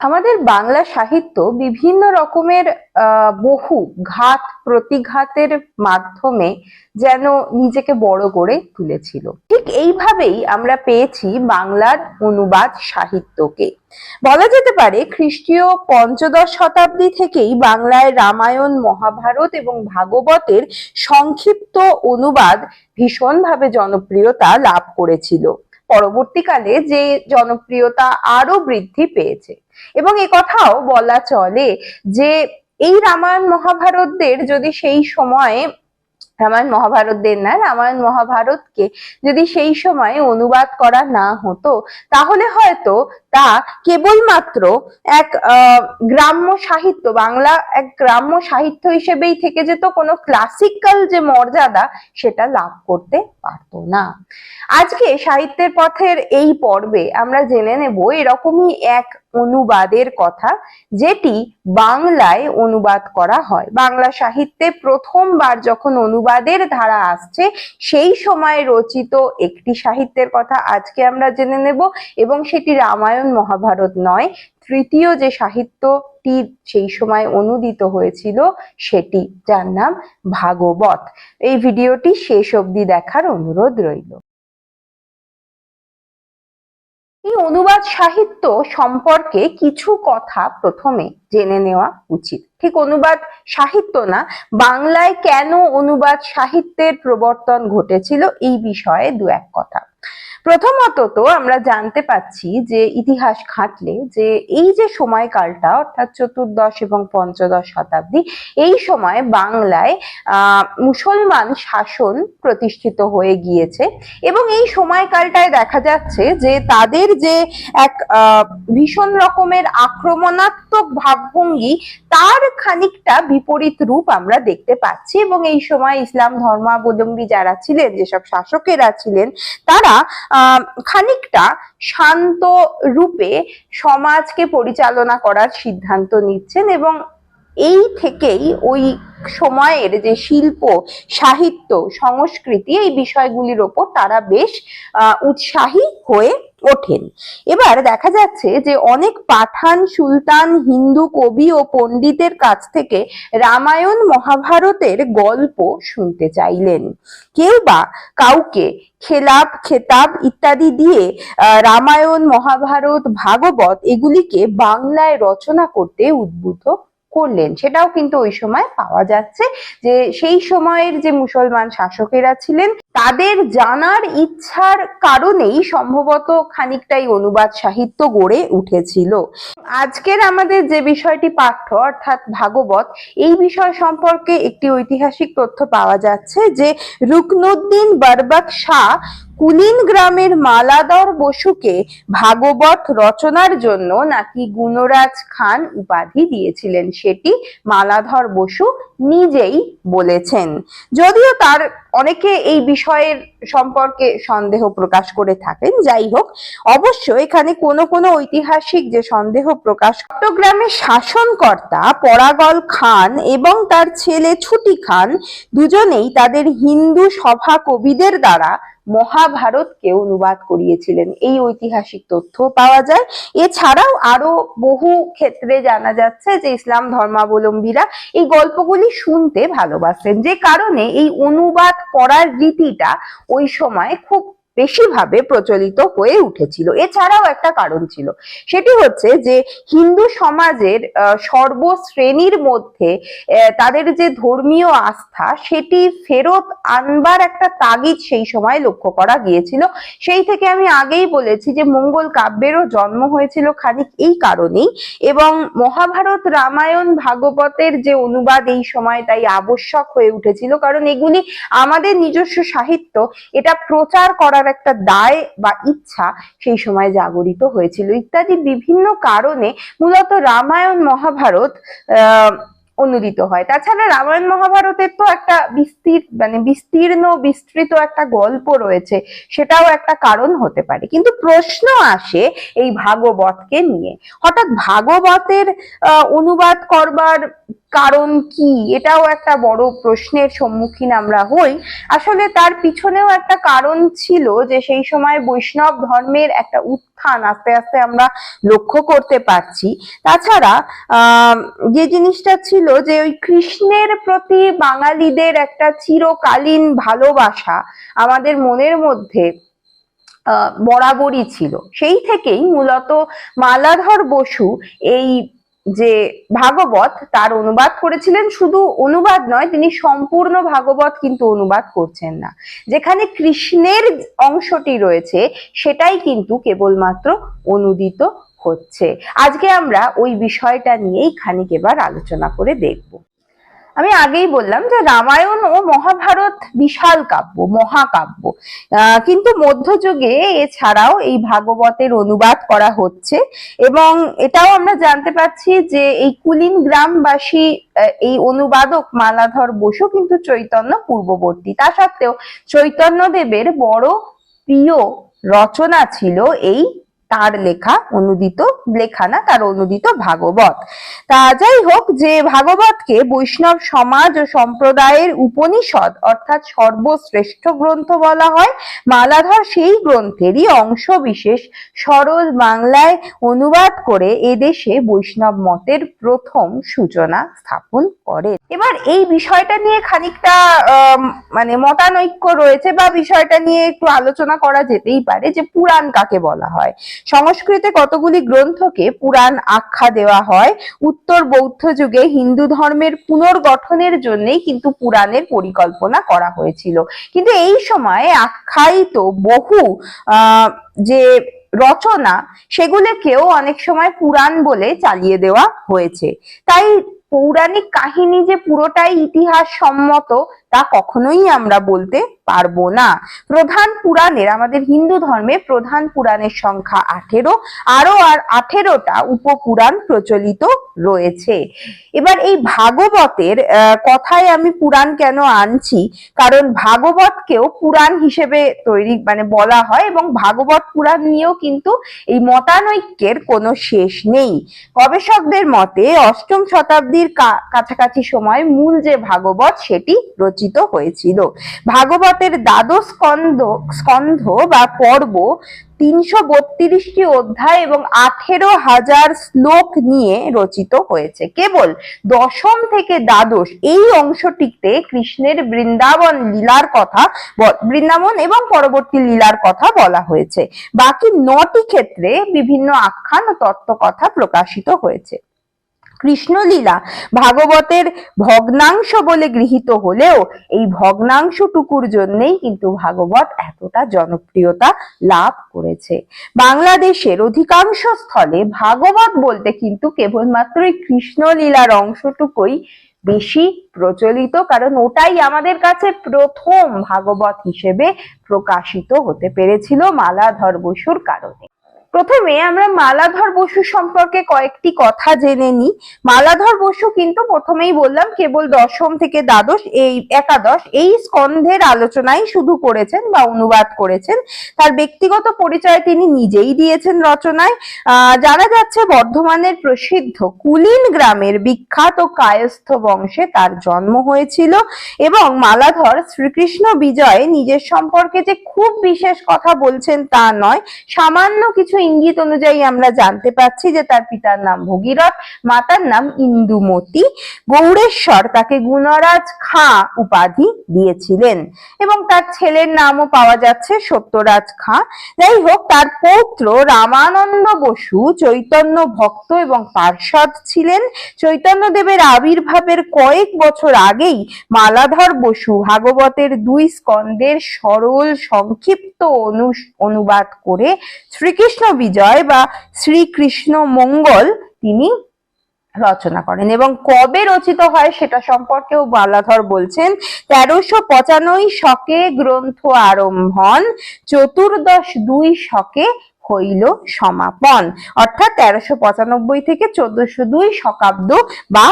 আমাদের বাংলা সাহিত্য বিভিন্ন রকমের বহু ঘাত প্রতিঘাতের মাধ্যমে যেন নিজেকে বড় করে তুলেছিল। ঠিক এইভাবেই আমরা পেয়েছি বাংলার অনুবাদ সাহিত্যকে। বলা যেতে পারে খ্রিস্টীয় পঞ্চদশ শতাব্দী থেকেই বাংলায় রামায়ণ, মহাভারত এবং ভাগবতের সংক্ষিপ্ত অনুবাদ ভীষণভাবে জনপ্রিয়তা লাভ করেছিল। পরবর্তীকালে যে জনপ্রিয়তা আরও বৃদ্ধি পেয়েছে। এবং এ কথাও বলা চলে যে এই রামায়ণ মহাভারতদের যদি সেই সময়ে, রামায়ণ মহাভারতদের না, রামায়ণ মহাভারতকে যদি সেই সময়ে অনুবাদ করা না হতো, তাহলে হয়তো তা কেবলমাত্র এক গ্রাম্য সাহিত্য, বাংলা এক গ্রাম্য সাহিত্য হিসেবেই থেকে যেত, কোনো ক্লাসিক্যাল যে মর্যাদা সেটা লাভ করতে পারতো না। আজকে সাহিত্যের পথের এই পর্বে আমরা জেনে নেব এরকমই এক অনুবাদের কথা যেটি বাংলায় অনুবাদ করা হয়। বাংলা সাহিত্যে প্রথমবার যখন অনুবাদের ধারা আসছে, সেই সময় রচিত একটি সাহিত্যের কথা আজকে আমরা জেনে নেব এবং সেটি রামায়ণ মহাভারত নয়, তৃতীয় যে সাহিত্যটি সেই সময় অনুদিত হয়েছিল সেটি, যার নাম ভাগবত। এই ভিডিওটি শেষ অবধি দেখার অনুরোধ রইল। এই অনুবাদ সাহিত্য সম্পর্কে কিছু কথা প্রথমে জেনে নেওয়া উচিত। ঠিক অনুবাদ সাহিত্য না, বাংলায় কেন অনুবাদ সাহিত্যের প্রবর্তন ঘটেছিল এই বিষয়ে দু এক কথা। প্রথমত তো আমরা জানতে পাচ্ছি যে ইতিহাস ঘাঁটলে যে এই যে সময়কালটা, অর্থাৎ চতুর্দশ এবং পঞ্চদশ শতাব্দী, এই সময় বাংলায় মুসলমান শাসন প্রতিষ্ঠিত হয়ে গিয়েছে এবং এই সময়কালটায় দেখা যাচ্ছে যে তাদের যে এক ভীষণ রকমের আক্রমণাত্মক ভাবভঙ্গি, তার খানিকটা বিপরীত রূপ আমরা দেখতে পাচ্ছি এবং এই সময় ইসলাম ধর্মাবলম্বী যারা ছিলেন, যেসব শাসকেরা ছিলেন, তারা খানিকটা শান্ত রূপে সমাজকে পরিচালনা করার সিদ্ধান্ত নিচ্ছেন এবং এই থেকেই ওই সময়ের যে শিল্প, সাহিত্য, সংস্কৃতি, এই বিষয়গুলির ওপর তারা বেশ উৎসাহী হয়ে ওঠেন। এবার দেখা যাচ্ছে যে অনেক পাঠান, সুলতান, হিন্দু কবি ও পণ্ডিতের কাছ থেকে রামায়ণ মহাভারতের গল্প শুনতে চাইলেন। কেউ বা কাউকে খেলাপ, খেতাব ইত্যাদি দিয়ে রামায়ণ, মহাভারত, ভাগবত এগুলিকে বাংলায় রচনা করতে উদ্বুদ্ধ করলেন। সেটাও কিন্তু ওই সময় পাওয়া যাচ্ছে যে সেই সময়ের যে মুসলমান শাসকেরা ছিলেন, তাদের জানার ইচ্ছার কারণেই সম্ভবত খানিকটাই অনুবাদ সাহিত্য গড়ে উঠেছিল। আজকের আমাদের যে বিষয়টি পাঠ্য, অর্থাৎ ভাগবত, এই বিষয় সম্পর্কে একটি ঐতিহাসিক তথ্য পাওয়া যাচ্ছে যে রুকনুদ্দিন বারবাক শাহ কুলিন গ্রামের মালাদর বসুকে ভাগবত রচনার জন্য নাকি গুণরাজ খান উপাধি দিয়েছিলেন সেটি মালাধর বসু নিজেই বলেছেন। যদিও তার অনেকে এই বিষয়ের সম্পর্কে সন্দেহ প্রকাশ করে থাকেন। যাই হোক অবশ্য এখানে কোনো কোনো ঐতিহাসিক যে সন্দেহ প্রকাশ চট্টগ্রামের শাসনকর্তা পরাগল খান এবং তার ছেলে ছুটি খান দুজনেই তাদের হিন্দু সভা কবিদের দ্বারা মহাভারতকে অনুবাদ করিয়েছিলেন। এই ঐতিহাসিক তথ্য পাওয়া যায়। এছাড়াও আরও বহু ক্ষেত্রে জানা যাচ্ছে যে ইসলাম ধর্মাবলম্বীরা এই গল্পগুলি শুনতে ভালোবাসেন। যে কারণে এই অনুবাদ করার রীতিটা ওই সময় খুব বেশিভাবে প্রচলিত হয়ে উঠেছিল। এছাড়াও একটা কারণ ছিল। সেটি হচ্ছে যে হিন্দু সমাজের সর্বশ্রেণীর মধ্যে তাদের যে ধর্মীয় আস্থা, সেটি ফেরত আনবার একটা তাগিদ সেই সময় লক্ষ্য করা গিয়েছিল। সেই থেকে আমি আগেই বলেছি যে মঙ্গল কাব্যেরও জন্ম হয়েছিল খানিক এই কারণেই এবং মহাভারত রামায়ণ, ভাগবতের যে অনুবাদ এই সময় তাই আবশ্যক হয়ে উঠেছিল। কারণ এগুলি আমাদের নিজস্ব সাহিত্য, এটা প্রচার করার একটা দায় বা ইচ্ছা সেই সময় জাগরিত হয়েছিল। ইত্যাদি বিভিন্ন কারণে মূলত রামায়ণ মহাভারত অনুদিত হয়। তাছাড়া রামায়ণ মহাভারতের তো একটা বিস্তীর মানে বিস্তীর্ণ, বিস্তৃত একটা গল্প রয়েছে, সেটাও একটা কারণ হতে পারে। কিন্তু প্রশ্ন আসে এই ভাগবতকে নিয়ে। হঠাৎ ভাগবতের অনুবাদ করবার কারণ কি? এটাও একটা বড় প্রশ্নের সম্মুখীন আমরা হই। আসলে তার পিছনেও একটা কারণ ছিল যে সেই সময় বৈষ্ণব ধর্মের একটা উত্থান আস্তে আস্তে আমরা লক্ষ্য করতে পারছি। তাছাড়া যে জিনিসটা ছিল যে ওই কৃষ্ণের প্রতি বাঙালিদের একটা চিরকালীন ভালোবাসা আমাদের মনের মধ্যে বরাবরই ছিল। সেই থেকেই মূলত মালাধর বসু এই যে ভাগবত তার অনুবাদ করেছিলেন, শুধু অনুবাদ নয়, তিনি সম্পূর্ণ ভাগবত কিন্তু অনুবাদ করছেন না। যেখানে কৃষ্ণের অংশটি রয়েছে, সেটাই কিন্তু কেবলমাত্র অনুদিত হচ্ছে। আজকে আমরা ওই বিষয়টা নিয়েই খানিক এবার আলোচনা করে দেখব। আমি আগেই বললাম যে রামায়ণ ও মহাভারত বিশাল কাব্য, মহাকাব্য। কিন্তু মধ্যযুগে এছাড়াও এই ভাগবতের অনুবাদ করা হচ্ছে এবং এটাও আমরা জানতে পারছি যে এই কুলিন গ্রামবাসী এই অনুবাদক মালাধর বসু কিন্তু চৈতন্য পূর্ববর্তী। তা সত্ত্বেও চৈতন্য দেবের বড় প্রিয় রচনা ছিল এই তার লেখা অনুদিত লেখা না তার অনুদিত ভাগবত। তা যাই হোক, যে ভাগবতকে বৈষ্ণব সমাজ ও সম্প্রদায়ের উপনিষদ, অর্থাৎ সর্বশ্রেষ্ঠ গ্রন্থ বলা হয়, মালাধর সেই গ্রন্থেরই অংশ বিশেষ সরল বাংলায় অনুবাদ করে এদেশে বৈষ্ণব মতের প্রথম সূচনা স্থাপন করেন। এবার এই বিষয়টা নিয়ে খানিকটা মানে মতানৈক্য রয়েছে বা বিষয়টা নিয়ে একটু আলোচনা করা যেতেই পারে, যে পুরাণ কাকে বলা হয়? সংস্কৃতে কতগুলি গ্রন্থকে পুরাণ আখ্যা দেওয়া হয়? উত্তর বৌদ্ধ যুগে হিন্দু ধর্মের পুনর্গঠনের জন্যই কিন্তু পুরাণের পরিকল্পনা করা হয়েছিল। কিন্তু এই সময়ে আখ্যায়িত বহু যে রচনা, সেগুলোকেও অনেক সময় পুরাণ বলে চালিয়ে দেওয়া হয়েছে। তাই পৌরাণিক কাহিনী যে পুরোটাই ইতিহাস সম্মত তা কখনোই আমরা বলতে পারব না। প্রধান পুরাণের, আমাদের হিন্দু ধর্মে প্রধান পুরাণের সংখ্যা আঠেরো আরও আর আঠেরোটা উপপুরাণ প্রচলিত রয়েছে। এবার এই ভাগবতের কথায় আমি পুরাণ কেন আনছি? কারণ ভাগবতকেও পুরাণ হিসেবে তৈরি মানে বলা হয় এবং ভাগবত পুরাণ নিয়েও কিন্তু এই মতানৈক্যের কোনো শেষ নেই। গবেষকদের মতে অষ্টম শতাব্দীর কাছাকাছি সময় মূল যে ভাগবত সেটি রচিত হয়েছিল। ভাগবতের দ্বাদশ স্কন্ধ স্কন্ধ বা পর্ব তিনশো বত্রিশটি অধ্যায় এবং আঠেরো হাজার শ্লোক নিয়ে রচিত হয়েছে। কেবল দশম থেকে দ্বাদশ এই অংশটিতে কৃষ্ণের বৃন্দাবন লীলার কথা বৃন্দাবন এবং পরবর্তী লীলার কথা বলা হয়েছে। বাকি নটি ক্ষেত্রে বিভিন্ন আখ্যান ও তত্ত্ব কথা প্রকাশিত হয়েছে। কৃষ্ণলীলা ভাগবতের ভগ্নাংশ বলে গৃহীত হলেও এই ভগ্নাংশটুকুর জন্যই কিন্তু ভাগবত এতটা জনপ্রিয়তা লাভ করেছে। বাংলাদেশের অধিকাংশ স্থলে ভাগবত বলতে কিন্তু কেবলমাত্র এই কৃষ্ণলীলার অংশটুকুই বেশি প্রচলিত, কারণ ওটাই আমাদের কাছে প্রথম ভাগবত হিসেবে প্রকাশিত হতে পেরেছিল মালাধর বসুর কারণে। প্রথমে আমরা মালাধর বসু সম্পর্কে কয়েকটি কথা জেনে নিই। মালাধর বসু কিন্তু প্রথমেই বললাম, কেবল দশম থেকে দ্বাদশ, এই একাদশ, এই স্কন্ধের আলোচনাই শুধু করেছেন বা অনুবাদ করেছেন। তার ব্যক্তিগত পরিচয় তিনি নিজেই দিয়েছেন রচনায়। জানা যাচ্ছে বর্ধমানের প্রসিদ্ধ কুলিন গ্রামের বিখ্যাত কায়স্থ বংশে তার জন্ম হয়েছিল এবং মালাধর শ্রীকৃষ্ণ বিজয়ে নিজের সম্পর্কে যে খুব বিশেষ কথা বলছেন তা নয়, সামান্য কিছু ইঙ্গিত অনুযায়ী আমরা জানতে পাচ্ছি যে তার পিতার নাম ভগীরথ, মাতার নাম ইন্দুমতি। গৌড়েশ্বর তাকে গুণরাজ খাঁ উপাধি দিয়েছিলেন এবং তার ছেলের নামও পাওয়া যাচ্ছে সত্যরাজ খাঁ। যাই হোক, তার পৌত্র রামানন্দ বসু চৈতন্য ভক্ত এবং পার্ষদ ছিলেন। চৈতন্যদেবের আবির্ভাবের কয়েক বছর আগেই মালাধর বসু ভাগবতের দুই স্কন্দের সরল সংক্ষিপ্ত অনু- অনুবাদ করে শ্রীকৃষ্ণ বিজয় বা শ্রীকৃষ্ণ মঙ্গল তিনি রচনা করেন এবং কবে রচিত হয় সেটা সম্পর্কেও বালাধর বলছেন, তেরোশো পঁচানব্বই শকে গ্রন্থ আরম্ভন, চতুর্দশ দুই শকে হইল সমাপন। অর্থাৎ তেরোশো পঁচানব্বই থেকে চোদ্দশো দুই শকাব্দ বা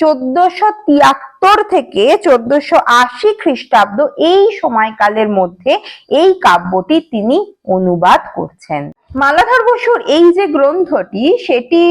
চোদ্দশো তিয়াত্তর থেকে চোদ্দশো আশি খ্রিস্টাব্দ এই সময়কালের মধ্যে এই কাব্যটি তিনি অনুবাদ করছেন। মালাধর বসুর এই যে গ্রন্থটি, সেটি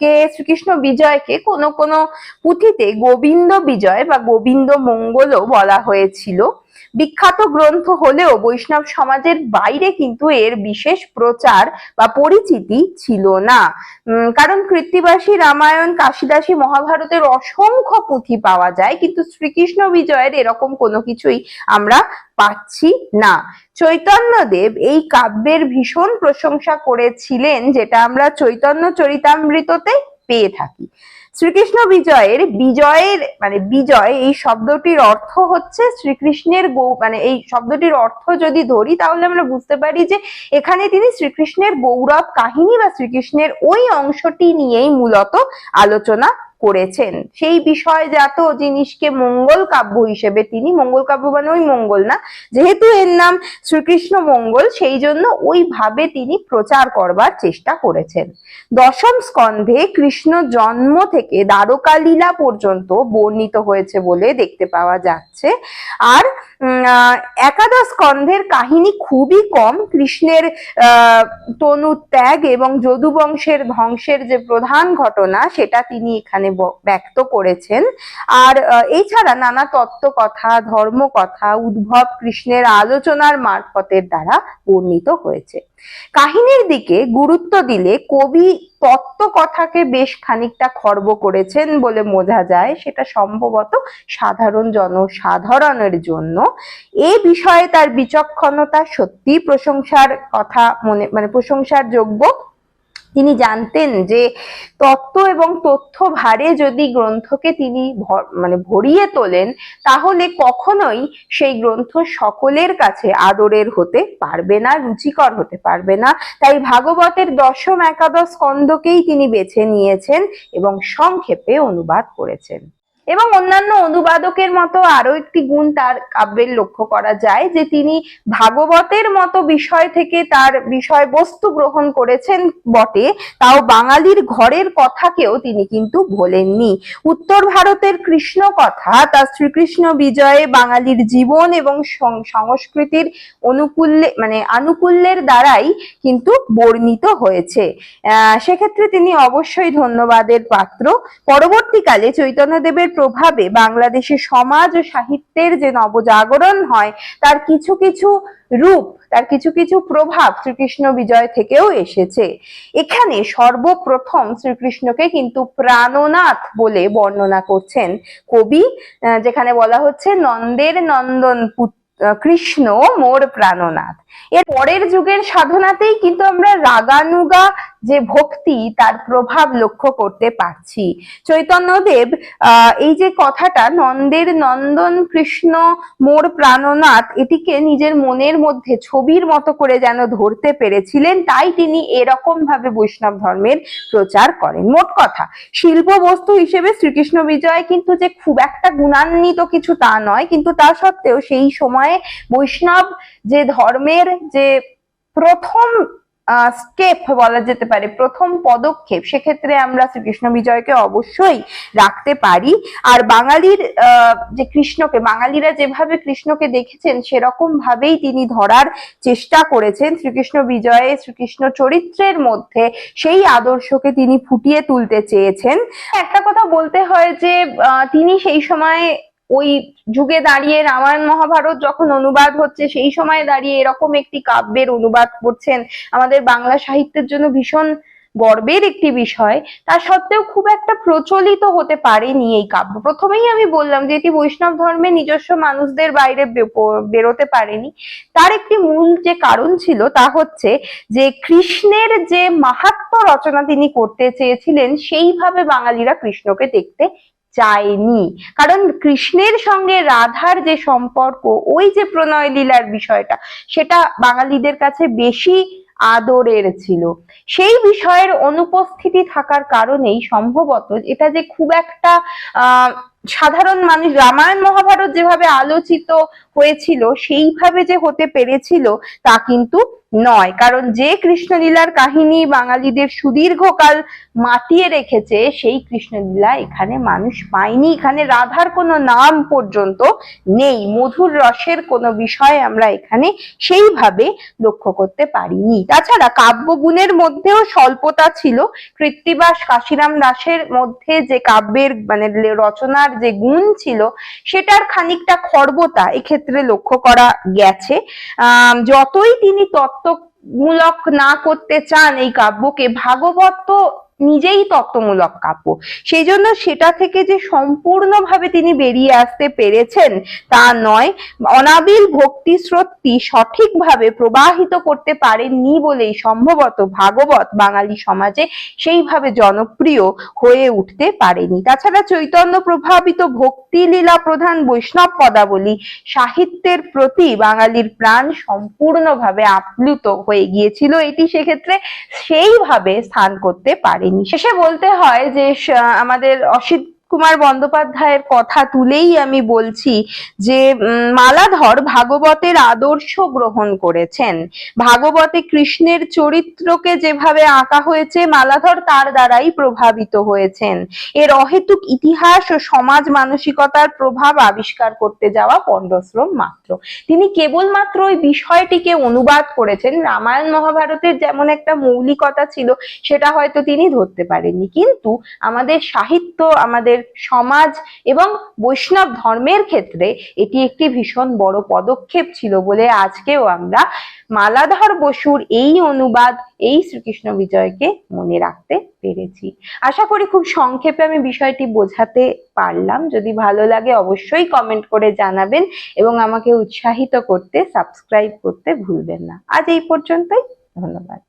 কে শ্রীকৃষ্ণ বিজয়কে কোনো কোনো পুঁথিতে গোবিন্দ বিজয় বা গোবিন্দ মঙ্গলও বলা হয়েছিল। বিখ্যাত গ্রন্থ হলেও বৈষ্ণব সমাজের বাইরে কিন্তু এর বিশেষ প্রচার বা পরিচিতি ছিল না। কারণ কৃত্তিবাসী রামায়ণ, কাশিদাসী মহাভারতের অসংখ্য পুঁথি পাওয়া যায়, কিন্তু শ্রীকৃষ্ণ বিজয়ের এরকম কোনো কিছুই আমরা পাচ্ছি না। চৈতন্যদেব এই কাব্যের ভীষণ প্রশংসা করেছিলেন, যেটা আমরা চৈতন্য চরিতামৃততে পেয়ে থাকি। শ্রীকৃষ্ণ বিজয়ের বিজয়ের মানে বিজয়, এই শব্দটির অর্থ হচ্ছে শ্রীকৃষ্ণের গৌ মানে এই শব্দটির অর্থ যদি ধরি, তাহলে আমরা বুঝতে পারি যে এখানে তিনি শ্রীকৃষ্ণের গৌরব কাহিনী বা শ্রীকৃষ্ণের ওই অংশটি নিয়েই মূলত আলোচনা করেছেন। সেই বিষয়জাত জিনিসকে মঙ্গল কাব্য হিসেবে তিনি, মঙ্গল কাব্য মানে ওই মঙ্গল না, যেহেতু এর নাম শ্রীকৃষ্ণ মঙ্গল, সেই জন্য ওইভাবে তিনি প্রচার করবার চেষ্টা করেছেন। দশম স্কন্ধে কৃষ্ণ জন্ম থেকে দ্বারকা লীলা পর্যন্ত বর্ণিত হয়েছে বলে দেখতে পাওয়া যাচ্ছে। আর একাদশ স্কন্ধের কাহিনী খুবই কম। কৃষ্ণের তনু ত্যাগ এবং যদু বংশের ধ্বংসের যে প্রধান ঘটনা, সেটা তিনি এখানে ব্যক্ত করেছেন। আর এছাড়া নানা তত্ত্ব কথা ধর্ম কথা উদ্ভব কৃষ্ণের আলোচনার মারফতের দ্বারা বর্ণিত হয়েছে। কাহিনীর দিকে গুরুত্ব দিলে কবি তত্ত্ব কথাকে বেশ খানিকটা খর্ব করেছেন বলে বোঝা যায়। সেটা সম্ভবত সাধারণ জনসাধারণের জন্য। এ বিষয়ে তার বিচক্ষণতা সত্যি প্রশংসার কথা মনে মানে প্রশংসার যোগ্য তিনি জানতেন যে তত্ত্ব এবং তথ্য ভারে যদি গ্রন্থকে তিনি মানে ভরিয়ে তোলেন, তাহলে কখনোই সেই গ্রন্থ সকলের কাছে আদরের হতে পারবে না, রুচিকর হতে পারবে না। তাই ভাগবতের দশম একাদশ স্কন্ধকেই তিনি বেছে নিয়েছেন এবং সংক্ষেপে অনুবাদ করেছেন। এবং অন্যান্য অনুবাদকের মতো আরও একটি গুণ তার কাব্যের লক্ষ্য করা যায়, যে তিনি ভাগবতের মতো বিষয় থেকে তার বিষয়বস্তু গ্রহণ করেছেন বটে, তাও বাঙালির ঘরের কথাকেও তিনি কিন্তু ভোলেননি। উত্তর ভারতের কৃষ্ণ কথা তার শ্রীকৃষ্ণ বিজয়ে বাঙালির জীবন এবং সংস্কৃতির অনুকূল্যে মানে আনুকূল্যের দ্বারাই কিন্তু বর্ণিত হয়েছে। সেক্ষেত্রে তিনি অবশ্যই ধন্যবাদের পাত্র। পরবর্তীকালে চৈতন্যদেবের প্রভাবে বাংলাদেশের সমাজ ও সাহিত্যের যে নবজাগরণ হয়, তার কিছু কিছু রূপ, তার কিছু কিছু প্রভাব শ্রীকৃষ্ণ বিজয় থেকেও এসেছে। এখানে সর্বপ্রথম শ্রীকৃষ্ণকে কিন্তু প্রাণনাথ বলে বর্ণনা করছেন কবি যেখানে বলা হচ্ছে, নন্দের নন্দন পুত্র, কৃষ্ণ, মোর প্রাণনাথ। এর পরের যুগের সাধনাতেই কিন্তু আমরা রাগানুগা যে ভক্তি তার প্রভাব লক্ষ্য করতে পারছি। চৈতন্যদেব এই যে কথাটা, নন্দের নন্দন কৃষ্ণ মোর প্রাণনাথ, এটিকে নিজের মনের মধ্যে ছবির মতো করে যেন ধরতে পেরেছিলেন, তাই তিনি এরকম ভাবে বৈষ্ণব ধর্মের প্রচার করেন। মোট কথা শিল্প বস্তু হিসেবে শ্রীকৃষ্ণ বিজয় কিন্তু যে খুব একটা গুণান্বিত কিছু তা নয়, কিন্তু তা সত্ত্বেও সেই সময়ে বৈষ্ণব যে ধর্মের যে প্রথম স্টেপ বলা যেতে পারে। প্রথম পদক্ষেপ, সেক্ষেত্রে আমরা শ্রীকৃষ্ণ বিজয়কে অবশ্যই রাখতে পারি। আর বাঙালির যে কৃষ্ণকে, বাঙালিরা যেভাবে কৃষ্ণকে দেখেছেন সেরকম ভাবেই তিনি ধরার চেষ্টা করেছেন। শ্রীকৃষ্ণ বিজয়ে, শ্রীকৃষ্ণ চরিত্রের মধ্যে সেই আদর্শকে তিনি ফুটিয়ে তুলতে চেয়েছেন। একটা কথা বলতে হয় যে তিনি সেই সময় ওই যুগে দাঁড়িয়ে রামায়ণ মহাভারত যখন অনুবাদ হচ্ছে, সেই সময় দাঁড়িয়ে এরকম একটি কাব্যের অনুবাদ করছেন। আমাদের বাংলা সাহিত্যের জন্য ভীষণ গর্বের একটি বিষয়। তা সত্ত্বেও খুব একটা প্রচলিত হতে পারেনি এই কাব্য। প্রথমেই আমি বললাম যে এটি বৈষ্ণব ধর্মের নিজস্ব মানুষদের বাইরে বেরোতে পারেনি। তার একটি মূল যে কারণ ছিল তা হচ্ছে যে কৃষ্ণের যে মাহাত্ম রচনা তিনি করতে চেয়েছিলেন, সেইভাবে বাঙালিরা কৃষ্ণকে দেখতে চায়নি কারণ কৃষ্ণের সঙ্গে রাধার যে সম্পর্ক, ওই যে প্রণয় লীলার বিষয়টা, সেটা বাঙালিদের কাছে বেশি আদরের ছিল। সেই বিষয়ের অনুপস্থিতি থাকার কারণেই সম্ভবত এটা যে খুব একটা, আহ সাধারণ মানুষ, রামায়ণ মহাভারত যেভাবে আলোচিত হয়েছিল, সেইভাবে যে হতে পেরেছিল, তা কিন্তু নয়। কারণ যে কৃষ্ণলীলার কাহিনী বাঙালিদের সুদীর্ঘকাল মাতিয়ে রেখেছে, সেই কৃষ্ণলীলা এখানে মানুষ পায়নি। এখানে রাধার কোনো নাম পর্যন্ত নেই। মধুর রসের কোনো বিষয় আমরা এখানে সেইভাবে লক্ষ্য করতে পারিনি। তাছাড়া কাব্যগুণের মধ্যেও স্বল্পতা ছিল। কৃত্তিবাস কাশিরাম দাসের মধ্যে যে কাব্যের মানে রচনার যে গুণ ছিল, সেটার খানিকটা খর্বতা এক্ষেত্রে লক্ষ্য করা গেছে। যতই তিনি তত্ত্ব মূলক না করতে চান এই কাব্যকে, ভাগবত নিজেই তত্ত্বমূলক কাব্য সেই জন্য সেটা থেকে যে সম্পূর্ণভাবে তিনি বেরিয়ে আসতে পেরেছেন তা নয়, অনাবিল ভক্তি স্রোতটি সঠিকভাবে প্রবাহিত করতে পারেননি বলেই সম্ভবত ভাগবত বাঙালি সমাজে সেইভাবে জনপ্রিয় হয়ে উঠতে পারেনি। তাছাড়া চৈতন্য প্রভাবিত ভক্তি লীলা প্রধান বৈষ্ণব পদাবলী সাহিত্যের প্রতি বাঙালির প্রাণ সম্পূর্ণভাবে আপ্লুত হয়ে গিয়েছিল। এটি সেক্ষেত্রে সেইভাবে স্থান করতে পারেনি। শেষে বলতে হয় যে আমাদের অসিত কুমার বন্দ্যোপাধ্যায়ের কথা তুলেই আমি বলছি যে মালাধর ভাগবতের আদর্শ গ্রহণ করেছেন। ভাগবতে কৃষ্ণের চরিত্রকে যেভাবে আঁকা হয়েছে, মালাধর তার দ্বারাই প্রভাবিত হয়েছেন। এর অহেতুক ইতিহাস ও সমাজ মানসিকতার প্রভাব আবিষ্কার করতে যাওয়া পণ্ডশ্রম মাত্র। তিনি কেবলমাত্র ওই বিষয়টিকে অনুবাদ করেছেন। রামায়ণ মহাভারতের যেমন একটা মৌলিকতা ছিল, সেটা হয়তো তিনি ধরতে পারেননি। কিন্তু আমাদের সাহিত্য, আমাদের সমাজ এবং বৈষ্ণব ধর্মের ক্ষেত্রে এটি একটি ভীষণ বড় পদক্ষেপ ছিল বলে আজকেও আমরা মালাধর বসুর এই অনুবাদ, এই শ্রীকৃষ্ণ বিজয়কে মনে রাখতে পেরেছি। আশা করি খুব সংক্ষেপে আমি বিষয়টি বোঝাতে পারলাম। যদি ভালো লাগে অবশ্যই কমেন্ট করে জানাবেন এবং আমাকে উৎসাহিত করতে সাবস্ক্রাইব করতে ভুলবেন না। আজ এই পর্যন্তই। ধন্যবাদ।